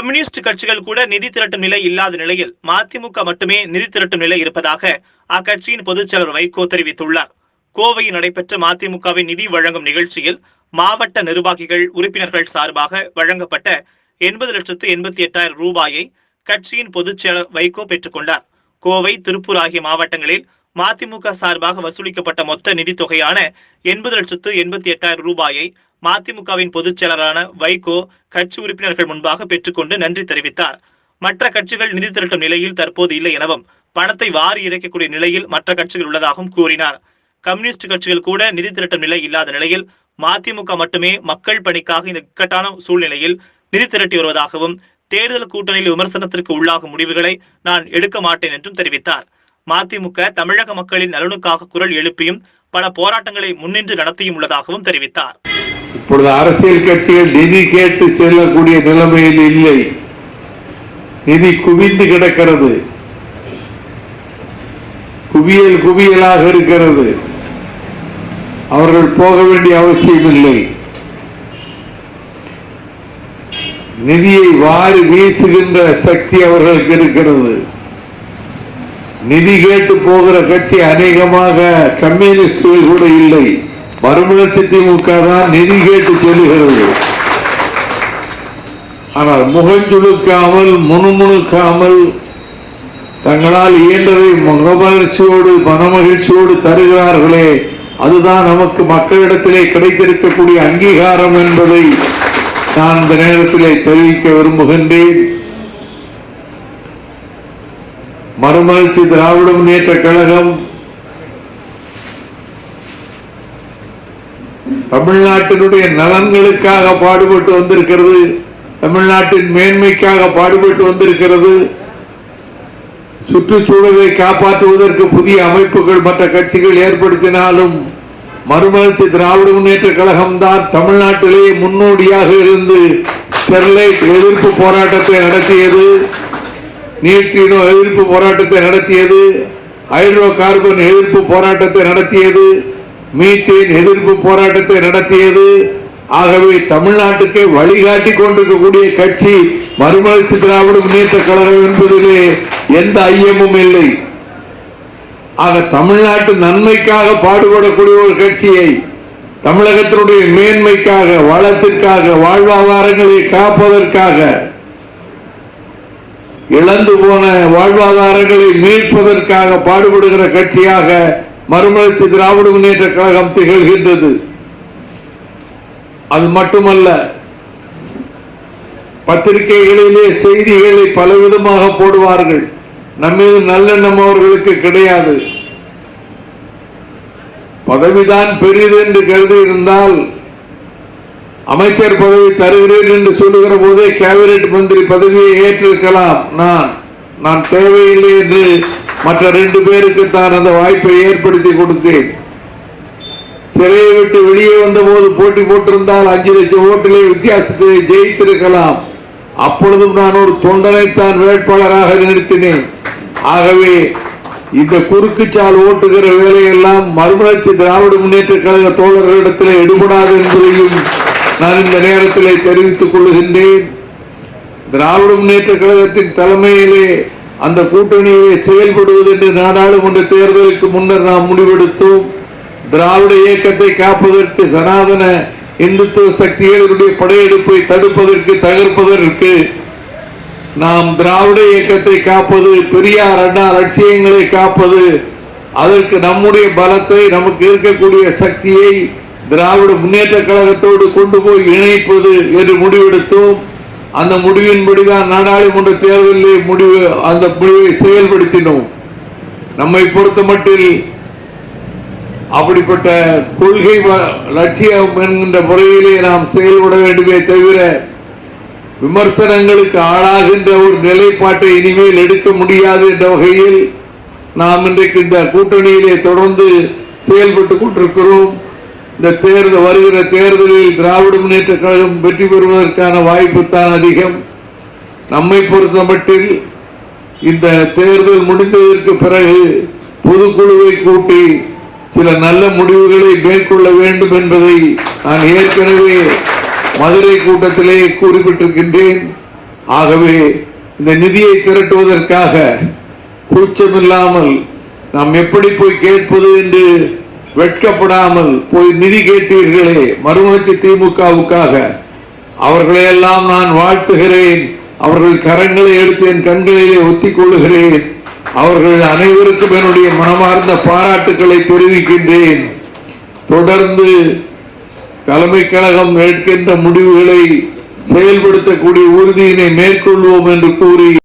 Communist கட்சிகள் கூட நிதி திரட்டும் நிலை இல்லாத நிலையில் மதிமுக மட்டுமே நிதி திரட்டும் நிலை இருப்பதாக அக்கட்சியின் பொதுச்செயலர் வைகோ தெரிவித்துள்ளார். கோவையில் நடைபெற்ற மதிமுகவின் நிதி வழங்கும் நிகழ்ச்சியில் மாவட்ட நிர்வாகிகள் உறுப்பினர்கள் சார்பாக வழங்கப்பட்ட எண்பது லட்சத்து எண்பத்தி எட்டாயிரம் ரூபாயை கட்சியின் பொதுச்செயலர் வைகோ பெற்றுக்கொண்டார் கோவை திருப்பூர் ஆகிய மாவட்டங்களில் மதிமுக சார்பாக வசூலிக்கப்பட்ட மொத்த நிதி தொகையான எண்பது லட்சத்து எண்பத்தி எட்டாயிரம் ரூபாயை மதிமுகவின் பொதுச் செயலரான வைகோ கட்சி உறுப்பினர்கள் முன்பாக பெற்றுக்கொண்டு நன்றி தெரிவித்தார். மற்ற கட்சிகள் நிதி திரட்டும் நிலையில் தற்போது இல்லை எனவும் பணத்தை வாரி இறைக்கக்கூடிய நிலையில் மற்ற கட்சிகள் உள்ளதாகவும் கூறினார். கம்யூனிஸ்ட் கட்சிகள் கூட நிதி திரட்டும் நிலை இல்லாத நிலையில் மதிமுக மட்டுமே மக்கள் பணிக்காக இந்த இக்கட்டான சூழ்நிலையில் நிதி திரட்டி வருவதாகவும் தேர்தல் கூட்டணியில் விமர்சனத்திற்கு உள்ளாகும் முடிவுகளை நான் எடுக்க மாட்டேன் என்றும் தெரிவித்தார். மதிமுக தமிழக மக்களின் நலனுக்காக குரல் எழுப்பியும் பல போராட்டங்களை முன்னின்று நடத்தியும் உள்ளதாகவும் தெரிவித்தார். இப்பொழுது அரசியல் கட்சிகள் நிதி கேட்டு செல்லக்கூடிய நிலைமையில் இல்லை. நிதி குவிந்து கிடக்கிறது. குவியல் குவியலாக இருக்கிறது. அவர்கள் போக வேண்டிய அவசியம் இல்லை. நிதியை வாரி வீசுகின்ற சக்தி அவர்களுக்கு இருக்கிறது. நிதி கேட்டு போகிற கட்சி அநேகமாக கம்யூனிஸ்டுகள் கூட இல்லை. மறுமலர்ச்சி திமுக தான் நிதி கேட்டு சொல்லுகிறது. ஆனால் முகஞ்சுழுக்காமல் முணுமுணுக்காமல் தங்களால் இயன்றதை முகமலர்ச்சியோடு மனமகிழ்ச்சியோடு தருகிறார்களே. அதுதான் நமக்கு மக்களிடத்திலே கிடைத்திருக்கக்கூடிய அங்கீகாரம் என்பதை நான் இந்த நேரத்திலே தெரிவிக்க விரும்புகின்றேன். மறுமலர்ச்சி திராவிட முன்னேற்ற கழகம் தமிழ்நாட்டினுடைய நலன்களுக்காக பாடுபட்டு வந்திருக்கிறது தமிழ்நாட்டின் மேன்மைக்காக பாடுபட்டு வந்திருக்கிறது சுற்றுச்சூழலை காப்பாற்றுவதற்கு புதிய அமைப்புகள் மற்ற கட்சிகள் ஏற்படுத்தினாலும் மறுமலர்ச்சி திராவிட முன்னேற்ற கழகம் தான் தமிழ்நாட்டிலே முன்னோடியாக இருந்து ஸ்டெர்லைட் எதிர்ப்பு போராட்டத்தை நடத்தியது நீட்டினோ எதிர்ப்பு போராட்டத்தை நடத்தியது ஹைட்ரோ கார்பன் எதிர்ப்பு போராட்டத்தை நடத்தியது மீத்தேன் எதிர்ப்பு போராட்டத்தை நடத்தியது. ஆகவே தமிழ்நாட்டுக்கு வழிகாட்டி கொண்டிருக்கக்கூடிய கட்சி மறுமலர்ச்சி திராவிட முன்னேற்ற கழகம் என்பதிலே எந்த ஐயமும் இல்லை. ஆக தமிழ்நாட்டு நன்மைக்காக பாடுபடக்கூடிய ஒரு கட்சியை தமிழகத்தினுடைய மேன்மைக்காக வளத்திற்காக வாழ்வாதாரங்களை காப்பதற்காக இழந்து போன வாழ்வாதாரங்களை மீட்பதற்காக பாடுபடுகிற கட்சியாக மறுமலர்ச்சி திராவிட முன்னேற்ற கழகம் திகழ்கின்றது. அது மட்டுமல்ல பத்திரிகைகளிலே செய்திகளை பலவிதமாக போடுவார்கள். நம்மீது நல்லெண்ணம் அவர்களுக்கு கிடையாது. பதவிதான் பெரியது என்று கருதி இருந்தால் அமைச்சர் பதவி தருகிறேன் என்று சொல்லுகிற போதே கேபினெட் மந்திரி பதவியை ஏற்றிருக்கலாம். நான் நான் தேவையில்லை என்று மற்ற ரெண்டு பேருக்கு தான் அந்த வாய்ப்பை ஏற்படுத்தி கொடுத்தேன். சிறையை விட்டு வெளியே வந்த போது போட்டி போட்டிருந்தால் அஞ்சு லட்சம் ஓட்டிலே வித்தியாசத்தை ஜெயித்திருக்கலாம். அப்பொழுதும் நான் ஒரு தொண்டனைத்தான் வேட்பாளராக நிறுத்தினேன். ஆகவே இந்த குறுக்குச்சால் ஓட்டுகிற வேலையெல்லாம் மறுமலர்ச்சி திராவிட முன்னேற்ற கழக தோழர்களிடத்தில் எடுபடாது என்பதையும் நான் இந்த நேரத்தில் தெரிவித்துக் கொள்கின்றேன் திராவிட முன்னேற்ற கழகத்தின் தலைமையிலே அந்த கூட்டணியை செயல்படுவது என்று நாடாளுமன்ற தேர்தலுக்கு முன்னர் நாம் முடிவெடுத்தோம். திராவிட இயக்கத்தை காப்பதற்கு சனாதன இந்துத்துவ சக்திகளுடைய படையெடுப்பை தடுப்பதற்கு தகர்ப்பதற்கு நாம் திராவிட இயக்கத்தை காப்பது பெரியார் அண்ணா லட்சியங்களை காப்பது அதற்கு நம்முடைய பலத்தை நமக்கு இருக்கக்கூடிய சக்தியை திராவிட முன்னேற்ற கழகத்தோடு கொண்டு போய் இணைப்பது என்று முடிவெடுத்தோம். அந்த முடிவின்படிதான் நாடாளுமன்ற தேர்தலிலே முடிவு அந்த முடிவை செயல்படுத்தினோம். நம்மை பொறுத்த மட்டில் அப்படிப்பட்ட கொள்கை லட்சியம் என்கின்ற முறையிலே நாம் செயல்பட வேண்டுமே தவிர விமர்சனங்களுக்கு ஆளாகின்ற ஒரு நிலைப்பாட்டை இனிமேல் எடுக்க முடியாது என்ற வகையில் நாம் இன்றைக்கு இந்த கூட்டணியிலே தொடர்ந்து செயல்பட்டு கொண்டிருக்கிறோம். இந்த தேர்தல் வருகிற தேர்தலில் திராவிட முன்னேற்ற கழகம் வெற்றி பெறுவதற்கான வாய்ப்பு தான் அதிகம். நம்மை பொறுத்த மட்டில் இந்த தேர்தல் முடிந்ததற்கு பிறகு பொதுக்குழுவை கூட்டி சில நல்ல முடிவுகளை மேற்கொள்ள வேண்டும் என்பதை நான் ஏற்கனவே மதுரை கூட்டத்திலே குறிப்பிட்டிருக்கின்றேன். ஆகவே இந்த நிதியை திரட்டுவதற்காக கூச்சமில்லாமல் நாம் எப்படி போய் கேட்பது என்று வெட்கப்படாமல் போய் நிதி கேட்டீர்களே மறுமலர்ச்சி திமுகவுக்காக. அவர்களையெல்லாம் நான் வாழ்த்துகிறேன். அவர்கள் கரங்களை எடுத்து என் கண்களிலே ஒத்திக் கொள்ளுகிறேன் அவர்கள் அனைவருக்கும் என்னுடைய மனமார்ந்த பாராட்டுக்களை தெரிவிக்கின்றேன். தொடர்ந்து தலைமை கழகம் எடுக்கின்ற முடிவுகளை செயல்படுத்தக்கூடிய உறுதியினை மேற்கொள்வோம் என்று கூறி